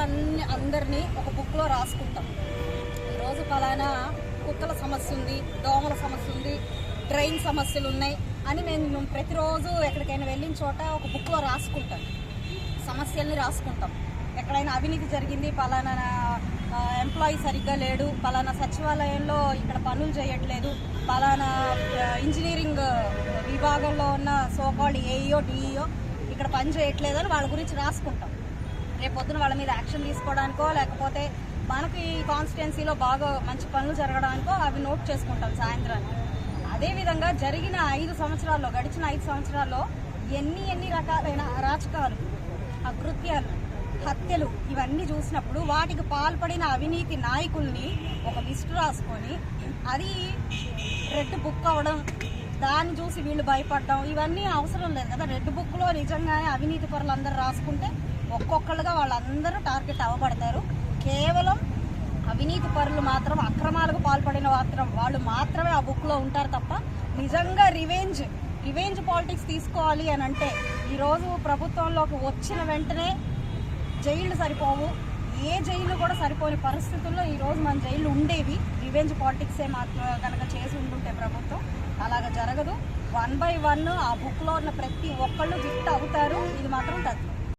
సమస్యలన్నీ అందరినీ ఒక బుక్లో రాసుకుంటాం. ఈరోజు ఫలానా కుక్కల సమస్య ఉంది దోమల సమస్య ఉంది డ్రైన్ సమస్యలు ఉన్నాయి అని నేను ప్రతిరోజు ఎక్కడికైనా వెళ్ళిన చోట ఒక బుక్లో రాసుకుంటాను. సమస్యల్ని రాసుకుంటాం. ఎక్కడైనా అవినీతి జరిగింది పలానా ఎంప్లాయీ సరిగ్గా లేడు పలానా సచివాలయంలో ఇక్కడ పనులు చేయట్లేదు పలానా ఇంజనీరింగ్ విభాగంలో ఉన్న సోకాల్డ్ ఏఈఓ డిఈఓ ఇక్కడ పని చేయట్లేదు అని వాళ్ళ గురించి రాసుకుంటాం. రేపు పొద్దున వాళ్ళ మీద యాక్షన్ తీసుకోవడానికో లేకపోతే మనకి కాన్స్టిట్యున్సీలో బాగా మంచి పనులు జరగడానికో అవి నోట్ చేసుకుంటాం సాయంత్రానికి. అదేవిధంగా జరిగిన ఐదు సంవత్సరాల్లో గడిచిన ఐదు సంవత్సరాల్లో ఎన్ని ఎన్ని రకాలైన అరాచకాలు అకృత్యాలు హత్యలు ఇవన్నీ చూసినప్పుడు వాటికి పాల్పడిన అవినీతి నాయకుల్ని ఒక లిస్టు రాసుకొని అది రెడ్ బుక్ అవ్వడం దాన్ని చూసి వీళ్ళు భయపడడం ఇవన్నీ అవసరం లేదు కదా. రెడ్ బుక్లో నిజంగానే అవినీతి పరులు రాసుకుంటే ఒక్కొక్కళ్ళుగా వాళ్ళందరూ టార్గెట్ అవ్వబడతారు. కేవలం అవినీతి పరులు మాత్రం అక్రమాలకు పాల్పడిన మాత్రం వాళ్ళు మాత్రమే ఆ బుక్లో ఉంటారు తప్ప నిజంగా రివెంజ్ రివెంజ్ పాలిటిక్స్ తీసుకోవాలి అని అంటే ఈరోజు ప్రభుత్వంలోకి వచ్చిన వెంటనే జైళ్ళు సరిపోవు. ఏ జైలు కూడా సరిపోని పరిస్థితుల్లో ఈరోజు మన జైలు ఉండేవి. రివెంజ్ పాలిటిక్సే మాత్రం కనుక చేసి ఉంటుంటే ప్రభుత్వం అలాగ జరగదు. వన్ బై వన్ ఆ బుక్లో ఉన్న ప్రతి ఒక్కళ్ళు గిఫ్ట్ అవుతారు. ఇది మాత్రం తథ్యం